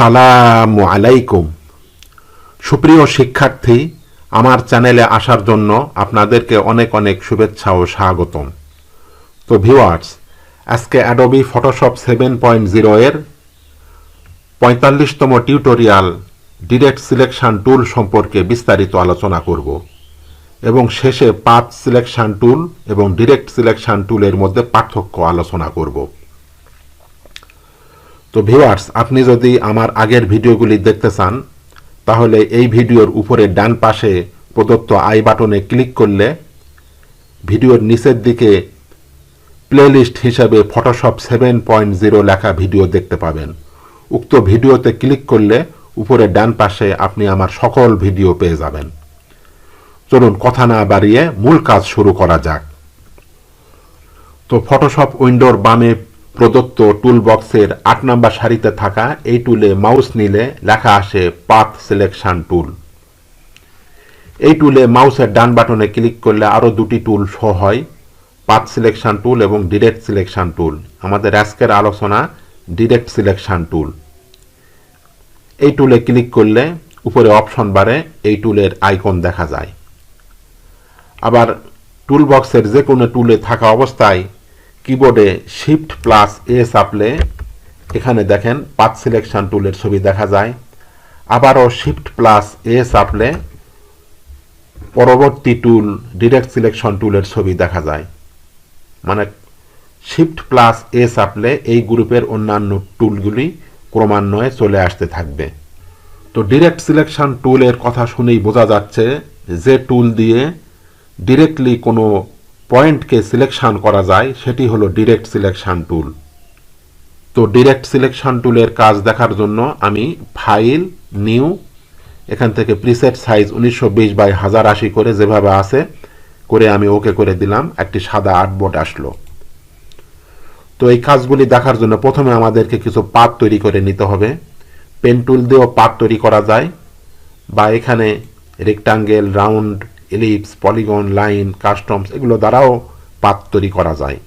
আসসালামু আলাইকুম। সুপ্রিয় শিক্ষার্থী, আমার চ্যানেলে আসার জন্য আপনাদেরকে অনেক অনেক শুভেচ্ছা ও স্বাগতম। তো ভিউয়ার্স আজকে Adobe Photoshop seven point zero এর পঁয়তাল্লিশতম টিউটোরিয়াল ডিরেক্ট সিলেকশন টুল সম্পর্কে বিস্তারিত আলোচনা করব এবং শেষে পাথ সিলেকশন টুল এবং ডিরেক্ট সিলেকশন টুলের মধ্যে পার্থক্য আলোচনা করব। তো ভিউয়ার্স আপনি যদি আমার আগের ভিডিওগুলি দেখতে চান, তাহলে এই ভিডিওর উপরে ডান পাশে প্রদত্ত আই বাটনে ক্লিক করলে ভিডিওর নিচের দিকে প্লেলিস্ট হিসাবে ফটোশপ সেভেন পয়েন্ট জিরো লেখা ভিডিও দেখতে পাবেন। উক্ত ভিডিওতে ক্লিক করলে উপরে ডান পাশে আপনি আমার সকল ভিডিও পেয়ে যাবেন। চলুন কথা না বাড়িয়ে মূল কাজ শুরু করা যাক। তো ফটোশপ উইন্ডোর বামে প্রদত্ত টুল বক্সের আট নম্বর সারিতে থাকা এই টুলে মাউস নিলে লেখা আসে পাথ সিলেকশন টুল এই টুলে মাউসের ডান বাটনে ক্লিক করলে আরও দুটি টুল শো হয় পাথ সিলেকশন টুল এবং ডিরেক্ট সিলেকশন টুল আমাদের আজকের আলোচনা ডিরেক্ট সিলেকশন টুল এই টুলে ক্লিক করলে উপরে অপশন বারে এই টুলের আইকন দেখা যায়। আবার টুল বক্সের যে কোনো টুলে থাকা অবস্থায় কিবোর্ডে শিফট প্লাস এ চাপলে এখানে দেখেন পাথ সিলেকশন টুলের ছবি দেখা যায়। আবারও শিফট প্লাস এ চাপলে পরবর্তী টুল ডিরেক্ট সিলেকশন টুলের ছবি দেখা যায়। মানে শিফট প্লাস এ চাপলে এই গ্রুপের অন্যান্য টুলগুলি ক্রমান্বয়ে চলে আসতে থাকবে। তো ডিরেক্ট সিলেকশন টুলের কথা শুনেই বোঝা যাচ্ছে যে টুল দিয়ে ডিরেক্টলি কোনো পয়েন্টকে সিলেকশন করা যায়, সেটি হলো ডিরেক্ট সিলেকশন টুল। তো ডিরেক্ট সিলেকশন টুলের কাজ দেখার জন্য আমি ফাইল, নিউ, এখান থেকে প্রিসেট সাইজ উনিশশো বিশ বাই হাজার আশি করে যেভাবে আছে, করে আমি ওকে করে দিলাম, একটি সাদা আর্টবোর্ড আসলো। তো এই কাজগুলি দেখার জন্য প্রথমে আমাদেরকে কিছু পাত তৈরি করে নিতে হবে। পেন টুল দিয়েও পাত তৈরি করা যায়। বা এখানে rectangle round ellipse polygon line customs এগুলো দ্বারাও পাত তৈরি করা যায়।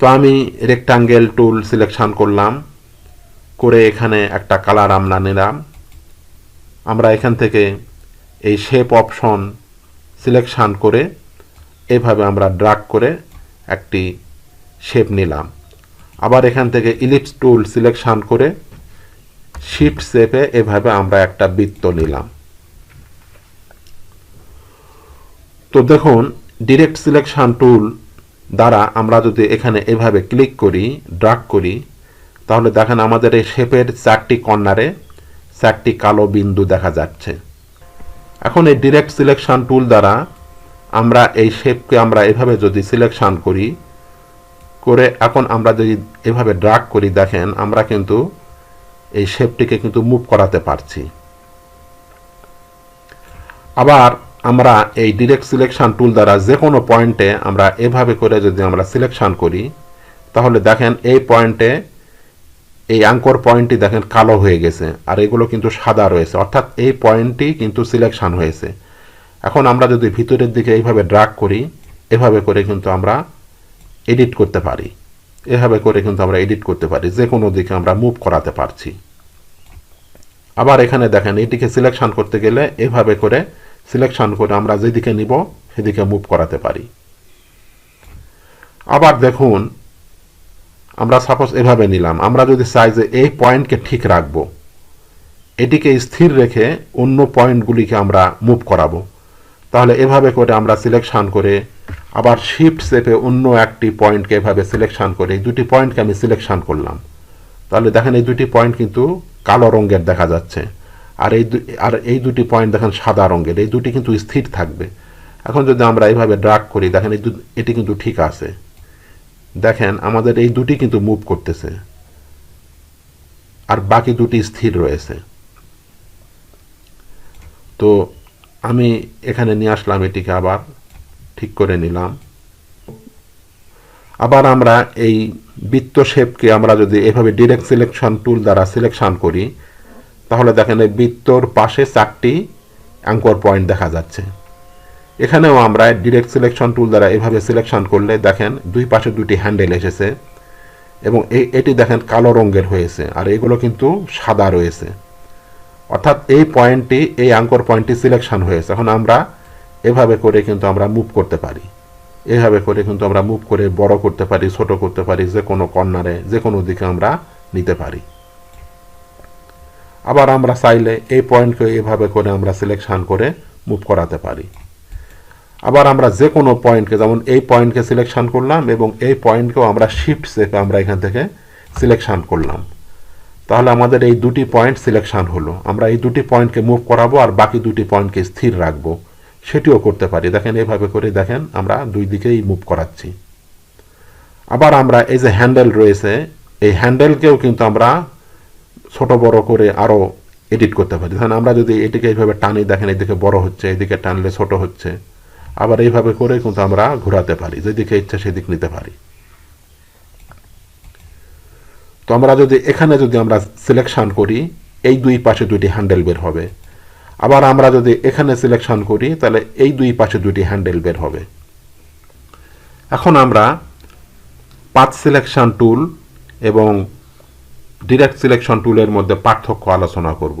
তো আমি রেক্টাঙ্গেল টুল সিলেকশন করলাম, করে এখানে একটা কালার আমরা নিলাম। আমরা এখান থেকে এই শেপ অপশন সিলেকশন করে এভাবে আমরা ড্রাগ করে একটি শেপ নিলাম। আবার এখান থেকে ইলিপস টুল সিলেকশন করে শিফট শেপে এভাবে আমরা একটা বৃত্ত নিলাম। তো দেখুন ডিরেক্ট সিলেকশন টুল দ্বারা আমরা যদি এখানে এভাবে ক্লিক করি ড্রাগ করি, তাহলে দেখেন আমাদের এই শেপের চারটি কর্নারে চারটি কালো বিন্দু দেখা যাচ্ছে। এখন এই ডিরেক্ট সিলেকশন টুল দ্বারা আমরা এই শেপকে আমরা এভাবে যদি সিলেকশন করি, করে এখন আমরা যদি এভাবে ড্রাগ করি, দেখেন আমরা কিন্তু এই শেপটিকে কিন্তু মুভ করাতে পারছি। আবার আমরা এই ডিরেক্ট সিলেকশন টুল দ্বারা যে কোনো পয়েন্টে আমরা এভাবে করে যদি আমরা সিলেকশন করি, তাহলে দেখেন এই পয়েন্টে এই অ্যাঙ্কর পয়েন্টটি দেখেন কালো হয়ে গেছে, আর এগুলো কিন্তু সাদা রয়েছে। অর্থাৎ এই পয়েন্টটি কিন্তু সিলেকশন হয়েছে। এখন আমরা যদি ভিতরের দিকে এইভাবে ড্রাগ করি, এভাবে করে কিন্তু আমরা এডিট করতে পারি। এভাবে করে কিন্তু আমরা এডিট করতে পারি। যে কোনো দিকে আমরা মুভ করাতে পারছি। আবার এখানে দেখেন এটিকে সিলেকশন করতে গেলে এভাবে করে সিলেকশন করে আমরা যেদিকে নিব, সেদিকে মুভ করাতে পারি। আবার দেখুন, আমরা সাপোজ এভাবে নিলাম। আমরা যদি চাই যে এই পয়েন্টকে ঠিক রাখব, এটিকে স্থির রেখে অন্য পয়েন্টগুলিকে আমরা মুভ করাবো, তাহলে এভাবে করে আমরা সিলেকশন করে আবার শিফট শেপে অন্য একটি পয়েন্টকে এভাবে সিলেকশন করে, এই দুটি পয়েন্টকে আমি সিলেকশন করলাম। তাহলে দেখেন এই দুটি পয়েন্ট কিন্তু কালো রঙের দেখা যাচ্ছে। আর এই আর এই দুটি পয়েন্ট দেখেন সাদা রঙের, এই দুটি কিন্তু স্থির থাকবে। এখন যদি আমরা এইভাবে ড্রাগ করি, দেখেন এই এটি কিন্তু ঠিক আছে। দেখেন আমাদের এই দুটি কিন্তু মুভ করতেছে। আর বাকি দুটি স্থির রয়েছে। তো আমি এখানে নিয়ে আসলাম এটিকে আবার, ঠিক করে নিলাম। আবার আমরা এই বৃত্ত শেপকে আমরা যদি এভাবে ডিরেক্ট সিলেকশন টুল দ্বারা সিলেকশন করি তাহলে দেখেন এই বৃত্তর পাশে চারটি অ্যাঙ্কর পয়েন্ট দেখা যাচ্ছে। এখানেও আমরা ডিরেক্ট সিলেকশন টুল দ্বারা এভাবে সিলেকশন করলে দেখেন দুই পাশে দুটি হ্যান্ডেল এসেছে এবং এটি দেখেন কালো রঙের হয়েছে আর এগুলো কিন্তু সাদা রয়েছে। অর্থাৎ এই পয়েন্টটি, এই আঙ্কর পয়েন্টটি সিলেকশন হয়েছে। এখন আমরা এভাবে করে কিন্তু আমরা মুভ করতে পারি। এভাবে করে কিন্তু আমরা মুভ করে বড় করতে পারি, ছোট করতে পারি, যে কোনো কর্নারে যে কোনো দিকে আমরা নিতে পারি। আবার আমরা চাইলে এই পয়েন্টকে এভাবে করে আমরা সিলেকশান করে মুভ করাতে পারি। আবার আমরা যে কোনো পয়েন্টকে যেমন এই পয়েন্টকে সিলেকশান করলাম এবং এই পয়েন্টকেও আমরা শিফট সেপে আমরা এখান থেকে সিলেকশান করলাম। তাহলে আমাদের এই দুটি পয়েন্ট সিলেকশান হলো। আমরা এই দুটি পয়েন্টকে মুভ করাবো আর বাকি দুটি পয়েন্টকে স্থির রাখব। সেটিও করতে পারি। দেখেন, এভাবে করে দেখেন, আমরা দুই দিকেই মুভ করাচ্ছি। আবার আমরা এই যে হ্যান্ডেল রয়েছে, এই হ্যান্ডেলকেও কিন্তু আমরা ছোট বড় করে আরও এডিট করতে পারি। ধরেন আমরা যদি এটিকে এইভাবে টানি, দেখেন এদিকে বড় হচ্ছে, এদিকে টানলে ছোট হচ্ছে। আবার এইভাবে করে কিন্তু আমরা ঘোরাতে পারি, যেদিকে ইচ্ছা সেদিক নিতে পারি। তো আমরা যদি এখানে যদি আমরা সিলেকশন করি, এই দুই পাশে দুইটি হ্যান্ডেল বের হবে। আবার আমরা যদি এখানে সিলেকশন করি, তাহলে এই দুই পাশে দুইটি হ্যান্ডেল বের হবে। এখন আমরা পাথ সিলেকশন টুল এবং ডিরেক্ট সিলেকশন টুলের মধ্যে পার্থক্য আলোচনা করব।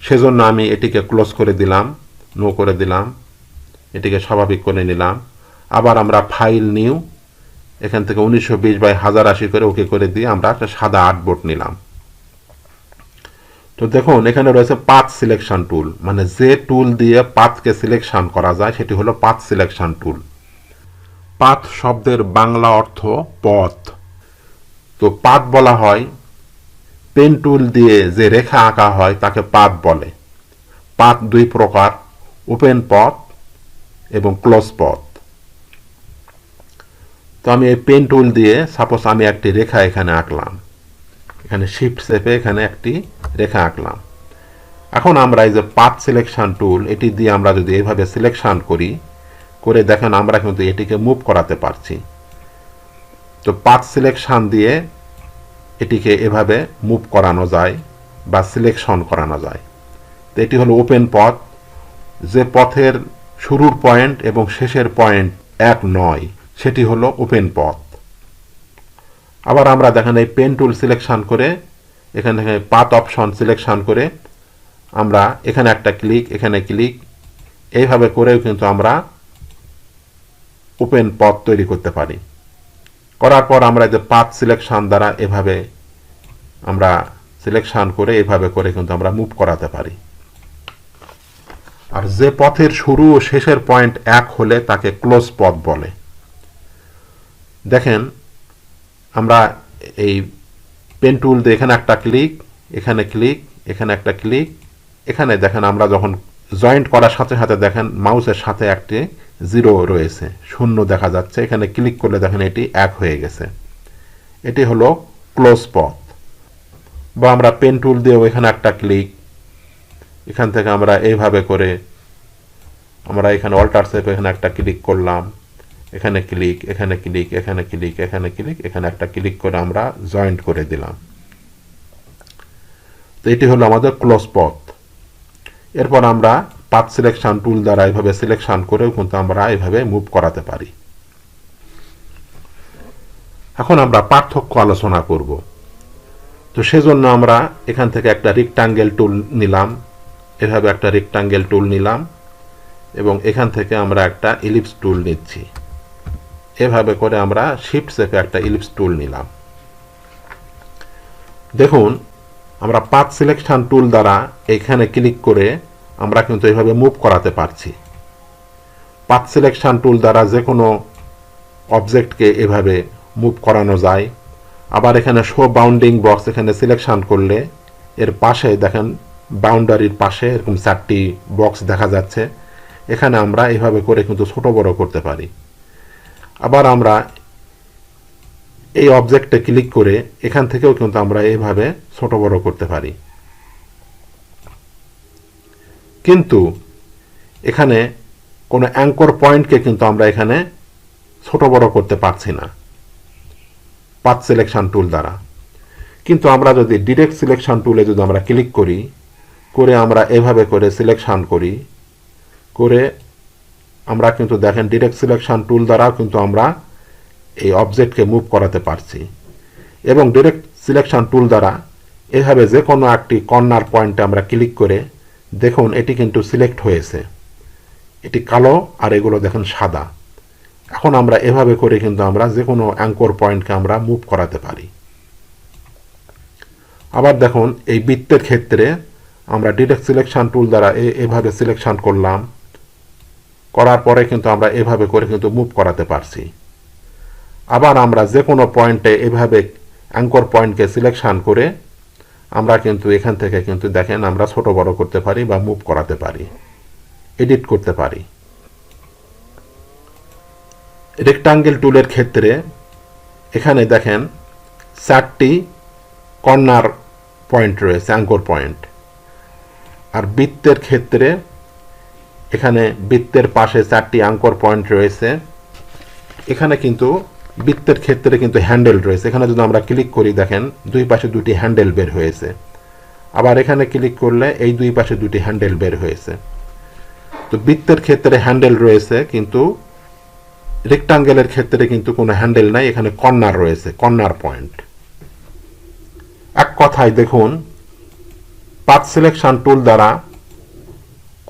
সেজন্য আমি এটিকে ক্লোজ করে দিলাম নো করে দিলাম, এটিকে স্বাভাবিক করে নিলাম। আবার আমরা ফাইল নিউ এখান থেকে উনিশশো বিশ বাই হাজার আশি করে ওকে করে দিয়ে আমরা একটা সাদা আর্টবোর্ড নিলাম। তো দেখুন, এখানে রয়েছে পাথ সিলেকশন টুল মানে যে টুল দিয়ে পাথকে সিলেকশন করা যায়, সেটি হলো পাথ সিলেকশন টুল পাথ শব্দের বাংলা অর্থ পথ। তো পাত বলা হয় পেন টুল দিয়ে যে রেখা আঁকা হয় তাকে পাত বলে। পাত দুই প্রকার, ওপেন পথ এবং ক্লোজ পথ। তো আমি এই পেন টুল দিয়ে সাপোজ আমি একটি রেখা এখানে আঁকলাম। এখানে শিফট শেপে এখানে একটি রেখা আঁকলাম। এখন আমরা এই যে পাথ সিলেকশন টুল এটি দিয়ে আমরা যদি এইভাবে সিলেকশন করি, করে দেখেন আমরা কিন্তু এটিকে মুভ করাতে পারছি। তো পাথ সিলেকশন দিয়ে এটিকে এভাবে মুভ করানো যায় বা সিলেকশন করানো যায়। তো এটি হলো ওপেন পথ যে পথের শুরুর পয়েন্ট এবং শেষের পয়েন্ট এক নয়, সেটি হলো ওপেন পথ আবার আমরা দেখেন এই পেন টুল সিলেকশন করে, এখানে পাথ অপশন সিলেকশন করে, আমরা এখানে একটা ক্লিক এখানে ক্লিক এইভাবে করেও কিন্তু আমরা ওপেন পথ তৈরি করতে পারি। করার পর আমরা যে পাথ সিলেকশন দ্বারা এভাবে আমরা সিলেকশন করে এভাবে করে কিন্তু আমরা মুভ করাতে পারি। আর যে পথের শুরু ও শেষের পয়েন্ট এক হলে তাকে ক্লোজ পথ বলে। দেখেন, আমরা এই পেন টুল দিয়ে এখানে একটা ক্লিক এখানে ক্লিক এখানে একটা ক্লিক এখানে দেখেন আমরা যখন জয়েন্ট করার সাথে সাথে দেখেন মাউসের সাথে একটি জিরো রয়েছে, শূন্য দেখা যাচ্ছে। এখানে ক্লিক করলে দেখেন এটি এক হয়ে গেছে। এটি হলো ক্লোজ পথ। বা আমরা পেন টুল দিয়েও এখানে একটা ক্লিক এখান থেকে আমরা এইভাবে করে আমরা এখানে অল্টার সেপ এখানে একটা ক্লিক করলাম, এখানে ক্লিক এখানে ক্লিক এখানে ক্লিক এখানে ক্লিক এখানে একটা ক্লিক করে আমরা জয়েন্ট করে দিলাম। তো এটি হলো আমাদের ক্লোজ পথ এরপর আমরা পাথ সিলেকশন টুল দ্বারা এভাবে সিলেকশন করেও কিন্তু আমরা এভাবে মুভ করাতে পারি। এখন আমরা পার্থক্য আলোচনা করব। তো সেজন্য আমরা এখান থেকে একটা রিক্টাঙ্গেল টুল নিলাম। এভাবে একটা রেক্টাঙ্গেল টুল নিলাম এবং এখান থেকে আমরা একটা ইলিপস টুল নিচ্ছি। এভাবে করে আমরা শিফট সেপে একটা ইলিপস টুল নিলাম। দেখুন, আমরা পাথ সিলেকশন টুল দ্বারা এখানে ক্লিক করে আমরা কিন্তু এভাবে মুভ করাতে পারছি। পাথ সিলেকশন টুল দ্বারা যে কোনো অবজেক্টকে এভাবে মুভ করানো যায়। আবার এখানে শো বাউন্ডিং বক্স এখানে সিলেকশন করলে এর পাশে দেখেন বাউন্ডারির পাশে এরকম চারটি বক্স দেখা যাচ্ছে। এখানে আমরা এভাবে করে কিন্তু ছোট বড় করতে পারি। আবার আমরা এই অবজেক্টে ক্লিক করে এখান থেকেও কিন্তু আমরা এইভাবে ছোট বড় করতে পারি। কিন্তু এখানে কোনো অ্যাঙ্কর পয়েন্টকে কিন্তু আমরা এখানে ছোট বড় করতে পারছি না। পাথ সিলেকশন টুল দ্বারা। কিন্তু আমরা যদি ডিরেক্ট সিলেকশন টুলে যদি আমরা ক্লিক করি, করে আমরা এভাবে করে সিলেকশন করি, করে আমরা কিন্তু দেখেন ডিরেক্ট সিলেকশন টুল দ্বারাও কিন্তু আমরা এই অবজেক্টকে মুভ করাতে পারছি। এবং ডিরেক্ট সিলেকশন টুল দ্বারা এভাবে যে কোনো একটি কর্নার পয়েন্টে আমরা ক্লিক করে দেখুন এটি কিন্তু সিলেক্ট হয়েছে। এটি কালো আর এগুলো দেখুন সাদা। এখন আমরা এভাবে করে কিন্তু আমরা যে কোনো অ্যাঙ্কর পয়েন্টকে আমরা মুভ করাতে পারি। আবার দেখুন, এই বৃত্তের ক্ষেত্রে আমরা ডিরেক্ট সিলেকশন টুল দ্বারা এভাবে সিলেকশন করলাম। করার পরে কিন্তু আমরা এভাবে করে কিন্তু মুভ করাতে পারছি। আবার আমরা যে কোনো পয়েন্টে এভাবে অ্যাঙ্কর পয়েন্টকে সিলেকশন করে আমরা কিন্তু এখান থেকে কিন্তু দেখেন আমরা ছোট বড় করতে পারি বা মুভ করাতে পারি। এডিট করতে পারি। রেক্টাঙ্গেল টুলের ক্ষেত্রে এখানে দেখেন চারটি কর্নার পয়েন্ট রয়েছে অ্যাঙ্কর পয়েন্ট আর বৃত্তের ক্ষেত্রে এখানে বৃত্তের পাশে চারটি অ্যাঙ্কর পয়েন্ট রয়েছে। এখানে কিন্তু বৃত্তের ক্ষেত্রে কিন্তু হ্যান্ডেল রয়েছে। এখানে যদি আমরা ক্লিক করি, দেখেন দুই পাশে দুটি হ্যান্ডেল বের হয়েছে। আবার এখানে ক্লিক করলে এই দুই পাশে দুটি হ্যান্ডেল বের হয়েছে। তো বৃত্তের ক্ষেত্রে হ্যান্ডেল রয়েছে, কিন্তু রেক্টাঙ্গেলের ক্ষেত্রে কিন্তু কোনো হ্যান্ডেল নাই, এখানে কর্নার রয়েছে কর্নার পয়েন্ট এক কথায় দেখুন পাথ সিলেকশন টুল দ্বারা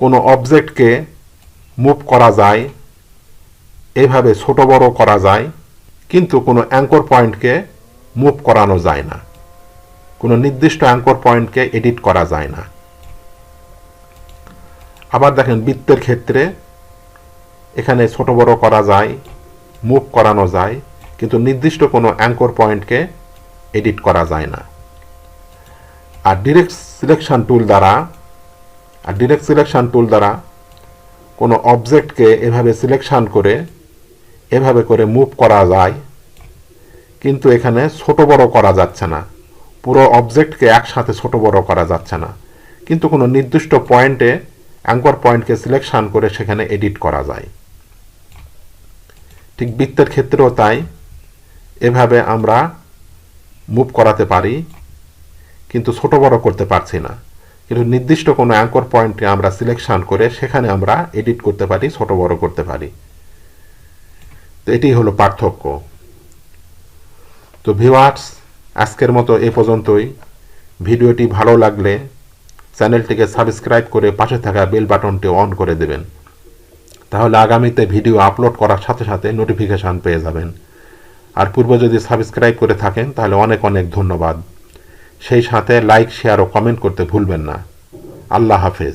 কোনো অবজেক্টকে মুভ করা যায়, এভাবে ছোট বড় করা যায়, কিন্তু কোনো অ্যাঙ্কর পয়েন্টকে মুভ করানো যায় না। কোনো নির্দিষ্ট অ্যাঙ্কর পয়েন্টকে এডিট করা যায় না। আবার দেখেন বৃত্তের ক্ষেত্রে এখানে ছোট বড় করা যায় মুভ করানো যায়, কিন্তু নির্দিষ্ট কোনো অ্যাঙ্কর পয়েন্টকে এডিট করা যায় না। আর ডিরেক্ট সিলেকশন টুল দ্বারা, আর ডিরেক্ট সিলেকশন টুল দ্বারা কোনো অবজেক্টকে এভাবে সিলেকশন করে, এভাবে করে মুভ করা যায়, কিন্তু এখানে ছোট বড় করা যাচ্ছে না। পুরো অবজেক্টকে একসাথে ছোট বড় করা যাচ্ছে না। কিন্তু কোনো নির্দিষ্ট পয়েন্টে অ্যাঙ্কর পয়েন্টকে সিলেকশন করে সেখানে এডিট করা যায়। ঠিক বৃত্তের ক্ষেত্রেও তাই। এভাবে আমরা মুভ করাতে পারি, কিন্তু ছোট বড় করতে পারছি না। কিন্তু নির্দিষ্ট কোনো অ্যাঙ্কর পয়েন্টকে আমরা সিলেকশন করে সেখানে আমরা এডিট করতে পারি, ছোট বড় করতে পারি। তো এটি হলো পার্থক্য। তো ভিওয়ার্স আজকের মতো এ পর্যন্তই। ভিডিওটি ভালো লাগলে চ্যানেলটিকে সাবস্ক্রাইব করে পাশে থাকা বেল বাটনটি অন করে দেবেন। তাহলে আগামীতে ভিডিও আপলোড করার সাথে সাথে নোটিফিকেশান পেয়ে যাবেন। আর পূর্ব যদি সাবস্ক্রাইব করে থাকেন, তাহলে অনেক অনেক ধন্যবাদ। সেই সাথে লাইক শেয়ার ও কমেন্ট করতে ভুলবেন না। আল্লাহ হাফেজ।